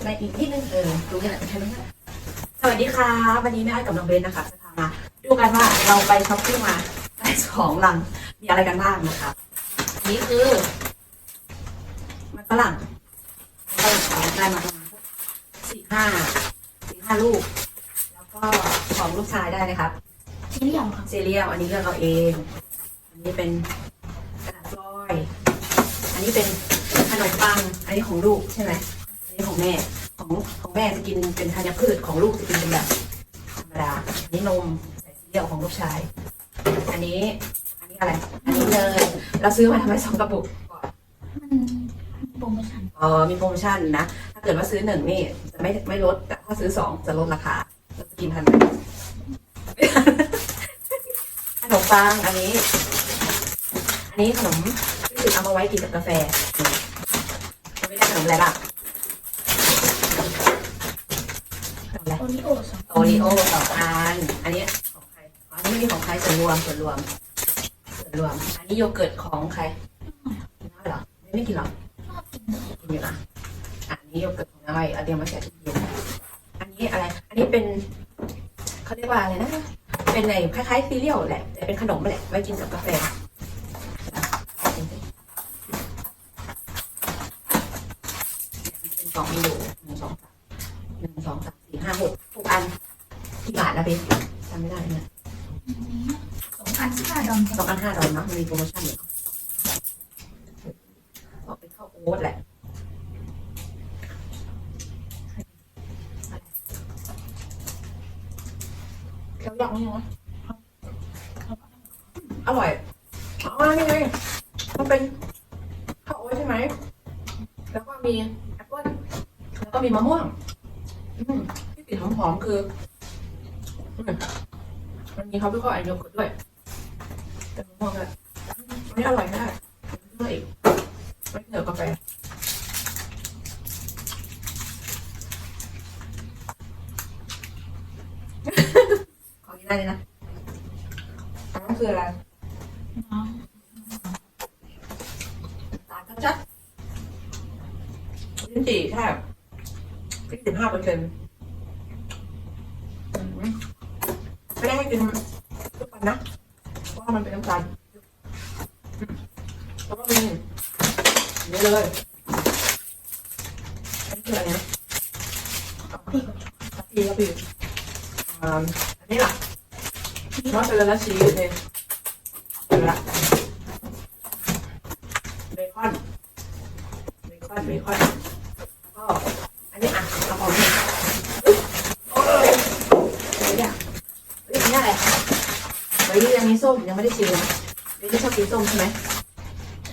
บในอีกนิดนึงเออดูนี่แหละแค่นี้นสวัสดีค่ะ วันนี้แม่อ้อยกับน้องเบนนะคะจะพามาดูกันว่าเราไปช้อปปิ้งมาได้ของลังมีอะไรกันบ้างนะคะอันนี้คือมันฝรั่งก็ได้มาประมาณสักสี่ห้าสี่ห้าลูก แล้วก็ของลูกชายได้นะครับชิ้นเดียวครับซีเรียลอันนี้เลือกเอาเอง อันนี้เป็นกระดาษฟลอยด์อันนี้เป็นขนมปัง อันนี้ของลูกใช่ไหมอันนี้ ของแม่ ของของแม่จะกินเป็นธัญพืชของลูกจะกินเป็นแบบธรรมดาอันนี้นมใส่ซีเรียลของลูกชาย อันนี้ อันนี้อะไร อันนี้เลย เราซื้อมาทำไมสองกระปุกก่อนมันโปรโมชั่นอ๋อมีโปรโมชั่นนะ ถ้าเกิดว่าซื้อหนึ่งนี่จะไม่ไม่ลด แต่ถ้าซื้อสองจะลดราคาเราจะกินทันไหมขนมปังอันนี้ อันนี้ขนมที่คือเอามาไว้กินกับกาแฟมันไม่ได้ขนมอะไรบ้างขนมอะไร โอริโอสองโอรีโอสองอัน อันนี้ของใครอ๋ออันนี้ไม่มีของใครส่วนรวมส่วนรวม ส่วนรวม อันนี้โยเกิร์ตของใครนได้เหรอไม่ไม่กินหรอชอบกินกินอยู่นะอันนี้โยเกิร์ตของน้อยเอาเดียวมาแช่ตู้เย็นอันนี้อะไร อันนี้เป็นเขาเรียกว่าอะไรนะ เป็นในคล้ายๆซีเรียลแหละ แต่เป็นขนมแหละ ไว้กินกับกาแฟเป็นกล่องมีอยู่ โมชั่นอยู่บอกเป็นข้าวโอ๊ตแหละเคี้ยวยังไงวะอร่อยอ๋อนี่ไงมันเป็นข้าวโอ๊ตใช่ไหม แล้วก็มีแอปเปิ้ลแล้วก็มีมะม่วงที่กลิ่นหอมๆคือมันมีเขาพี่ข้อไอโยเกิร์ตด้วยแต่มะม่วงด้วย นนี้อร่อยมากด้วยอีกไม่เหนือกาแฟขอกินได้เลยนะอันนั้นคืออะไรน้องตาลชัดๆลิ้นจี่แค่ยี่สิบห้าเปอร์เซ็นต์ไม่ได้ให้กินทุกวันนะ เพราะว่ามันเป็นน้ำตาล แล้วก็มีอย่างนี้เลยอันนี้คืออะไรนะพี่พี่พี่อ่าอันนี้ล่ะมอสซาเรลล่าชีสเนี่ยเสร็จละเบคอนเบคอนเบคอนแล้วก็อันนี้อะกระเพราเนี่ยโอ้ยอะไรอย่างเฮ้ยอันนี้อะไรเฮ้ยยังมีส้มยังไม่ได้ชิมเลย นไม่ชอบกินส้มใช่ไหม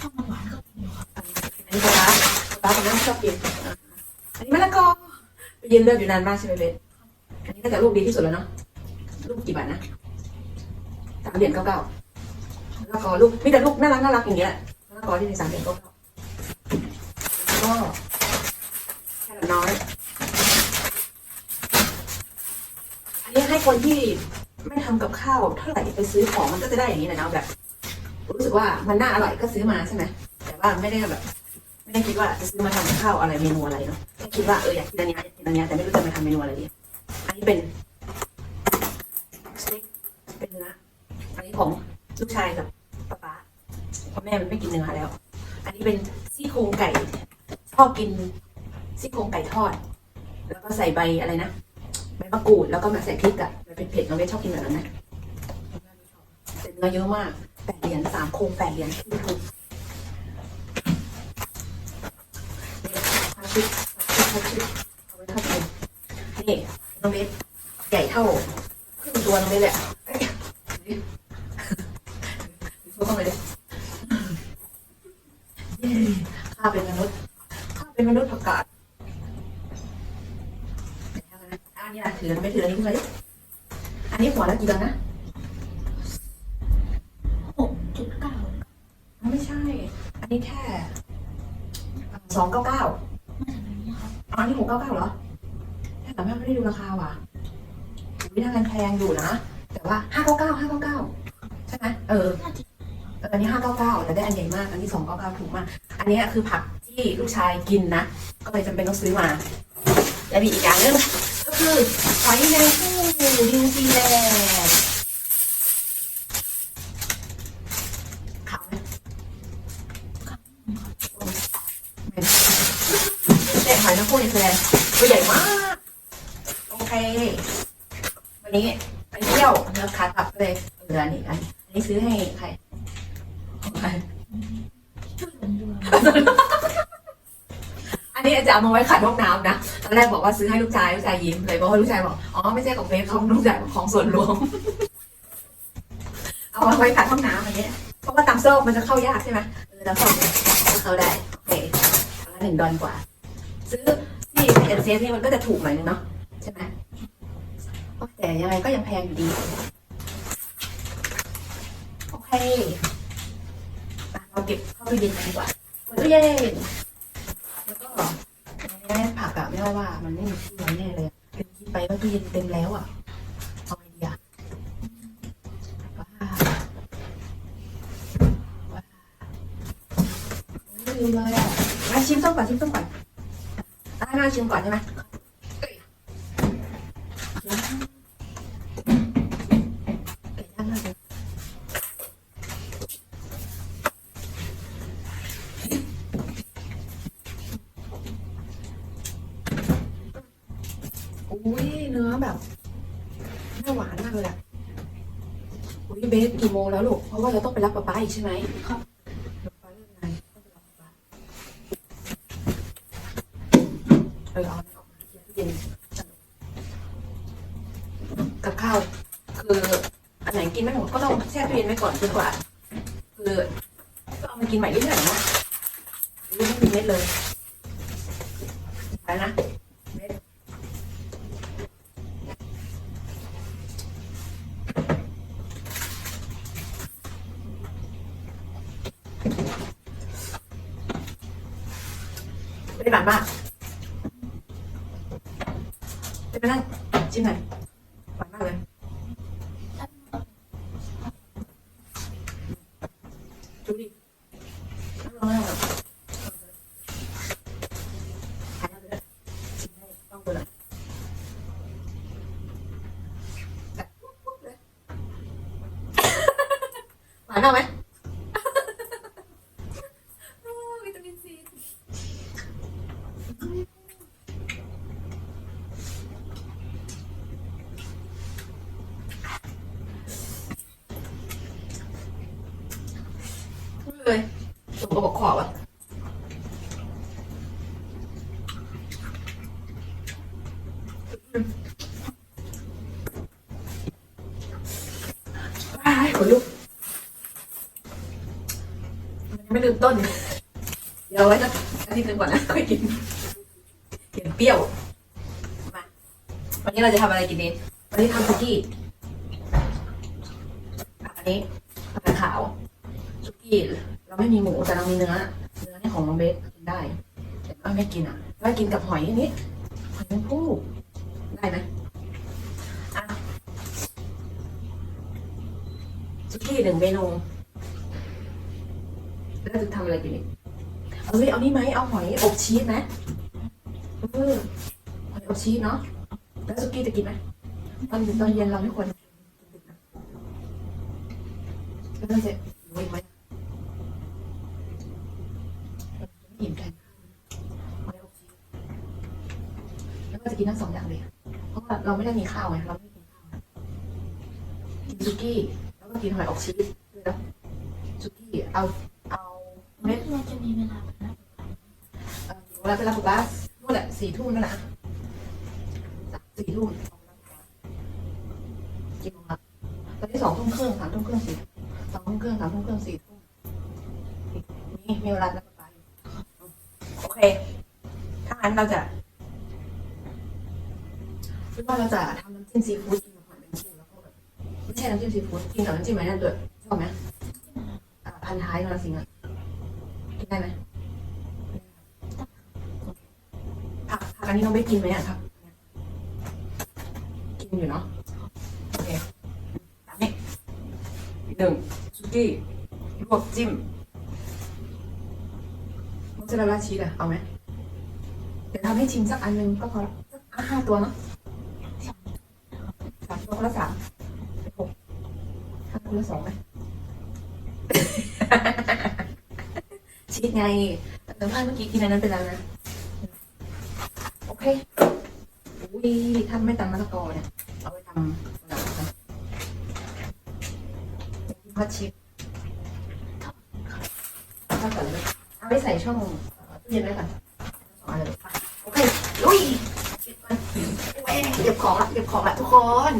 ชอบหวานก็กินอยู่ครับอันนี้ปลาร้าปลาร้าผมไม่ชอบกินอันนี้มะละกอไปยืนเลือกอยู่นานมากใช่ไหมเบนอันนี้ก็จะลูกดีที่สุดแล้วเนาะลูกกี่บาทนะสามเหรียญเก้าเก้ามะละกอลูกมีแต่ลูกน่ารักน่ารักอย่างเงี้ยมะละกอที่มีสามเหรียญเก้าเก้าก็แค่น้อยอันนี้ให้คนที่ไม่ทำกับข้าวเท่าไหร่ไปซื้อของมันก็จะได้อย่างนี้แหละเนาะแบบ รู้สึกว่ามันน่าอร่อยก็ซื้อมาใช่ไหมแต่ว่าไม่ได้แบบ ไม่ได้คิดว่าจะซื้อมาทำข้าวอะไรเมนูอะไรเนาะแค่คิดว่าเอออยากกินอันเนี้อยากกินอันเนี้แต่ไม่รู้จะมาทำเมนูอะไรดีอันนี้เป็นสเต็กเป็นเนื้ออันนี้ของลูกชายกับป๊าป๊าเพราะแม่มันไม่กินเนื้อแล้ว อันนี้เป็นซี่โครงไก่ชอบกินซี่โครงไก่ทอด แล้วก็ใส่ใบอะไรนะใบมะกรูดแล้วก็มาใส่พริกอะมันเป็นเผ็ดน้องเบสชอบกินแบบนั้นไหมแต่เนื้อเยอะมาก แปดเหรียญสามโครงแปดเหรียญคือถูกนี่ทาชิปทาชิปทาชิปเอาไว้ทอดกินนี่น้องเบสใหญ่เท่าครึ่งตัวน้องเบสเละเอ้ยนี่ช่วยเข้ามาเลยเย้ข้าเป็นมนุษย์ข้าเป็นมนุษย์ผักกาดอันนี้นะถือไม่ถืออันนี้ขึ้นมาดิอันนี้หัวละกี่ดอลนะ หกจุดเก้า ไม่ใช่ อั นนี้แค่สองเก้าเก้ามาจากไหนเนี่ยครับอันนี้หกเก้าเก้าเหรอแต่แม่ไม่ได้ดูราคาว่ะวิธีการแพงอยู่นะ แต่ว่าห้าเก้าเก้าห้าเก้าเก้าใช่ไหมเอออันนี้ห้าเก้าเก้าแต่ได้อันใหญ่มาก อันนี้สองเก้าเก้าถูกมาก อันนี้คือผักที่ลูกชายกินนะ ก็เลยจำเป็นต้องซื้อมา และมีอีกอย่างนึงก็คือหอยแมงผู้นิวซีแลนด์ขาวไหมไม่นะแต่ หอยแมงผู้นิวซีแลนตัวใหญ่มาก โอเค วันนี้ไปเที่ยวแล้วขากลับเลยเหลือนี่อันอันนี้ซื้อให้ใครของใครอันนี้จะเอามาไว้ขัดห้องน้ำนะ ตอนแรกบอกว่าซื้อให้ลูกชายลูกชายยิ้มเลยบอกว่าลูกชายบอก อ๋อไม่ใช่ของเฟซของลูกชายของส่วนรวม เอามาไว้ขัดห้องน้ำอันเนี้ยเพราะว่าตามโซ่มันจะเข้ายากใช่ไหมเออตามโซ่เนี่ยก็เข้าได้ โอเคเอาละหนึ่งดอลกว่า ซื้อ เอ็นเซนี่มันก็จะถูกหน่อยนึงเนาะใช่ไหมแต่ยังไงก็ยังแพงอยู่ดี โอเคเราเก็บเข้าตู้เย็นดีกว่าเปิดตู้เย็นแล้วก็แม่ผักอะไม่ว่ามันไม่มีที่ไว้แน่เลยคิดไปว่าตู้เย็นเต็มแล้วอะเอาไงดีอะว้าว้าไม่ลืมเลยอะมาชิมต้มก่อนชิมต้มก่อนอะน่า ชิมก่อนใช่ไหมเอ้ยไก่ย่างน่าจะอุ้ยเนื้อแบบน่าหวานมากเลยอะอุ้ยเบสกี่โมงแล้วลูก เพราะว่าเราต้องไปรับป๊าป๊าอีกใช่ไหมครับป๊าป๊าเลิกงานต้องไปรับป๊าป๊า เออเอาอันนั้นออกมาเคลียร์ตู้เย็นกับข้าว คืออันไหนกินไม่หมดก็ต้องแช่ตู้เย็นไว้ก่อนดีกว่า คือก็เอามากินใหม่เรื่อยๆเนาะยังไม่มีเม็ดเลยไปนะเม็ดไม่ได้หวานมากจะไปนั่งชิมหน่อยหวานมากเลย ดูดิ น้ำร้อนอะหายไปเลยชิมให้ต้องดูหน่อยแบบปุ๊บๆเลยหวานเอาไหมโอ้วิตามินซีเลยสมกระบอกขอบอะ ว้ายขนลุกมันยังไม่ลืมต้น เดี๋ยวเอาไว้สักอาทิตย์หนึงก่อนนะค่อยกินเห็นเปรี้ยว มาวันนี้เราจะทำอะไรกินดีวันนี้ทำคุกกี้อะอันนี้ผักกาดขาวคุกกี้ เราไม่มีหมูแต่เรามีเนื้อ เนื้อนี่ของน้องเบสกินได้ แต่ว่าไม่กินอะว่กินกับหอยอันนี้หอยแมงผู้ ได้ไหมอะสุกี้หนึ่งเมนูแล้วจะทำอะไรกินอีกเอาเลยเอานี่ไหมเอาหอยอบชีสไหมเออหอยอบชีสเนาะแล้วสุกี้จะกินไหมตอนตอนเย็นเราไม่ควรกินดึกนะแล้วเราจะรู้อีกไหมอิ่มแทนข้าวไม่โอเคแล้วก็จะกินทั้งสองอย่างเลย เพราะว่าเราไม่ได้มีข้าวไงเราไม่ได้กินข้าวกินซุกี้แล้วก็กินหอยอบชีสด้วยนะซุกี้เอาเอาเม็ดเราจะมีเวลาแบบนั้นเอ่อเวลาไปรับป๊าป๊านู่นแหละสี่ทุ่มนั่นแหละสี่ทุ่มกี่โมงละตอนนี้สองทุ่มครึ่งสามทุ่มครึ่งสี่สองทุ่มครึ่งสามทุ่มครึ่งสี่ทุ่มนี่มีเวลารับป๊าป๊าอยู่โอเคถ้างั้นเราจะ คิดว่าเราจะทำน้ำจิ้มซีฟู้ดกินกับหอยแมงภู่แล้วก็แบบไม่ใช่น้ำจิ้มซีฟู้ดกินกับน้ำจิ้มอะไรนั่นด้วยชอบไหมอ่าพันท้ายนรสิงห์อะกินได้ไหมผักผักอันนี้เราไม่กินไหมอะครับกินอยู่เนาะโอเคตามนี้หนึ่งซุกี้ลวกจิ้มมอสซาเรลล่าชีสอะเอาไหมเดี๋ยวทำให้ชิมสักอันหนึงก็พอละสักห้าตัวเนาะ สามตัวคนละสามเป็นหกห้าคนละสองไหมชีสไงเติมผ้าเมื่อกี้กินอันนั้นไปแล้วนะ โอเคอุ้ยถ้าไม่ตำมะละกอเนี่ย เอาไปทำอะไรกันพัดชิปถ้าก่อนเลยเอาไปใส่ช่องเอ่อตู้เย็นไว้ก่อนสองอันเลยไปโอเคลุยเก็บก่อน เก็บของละเก็บของละทุกคน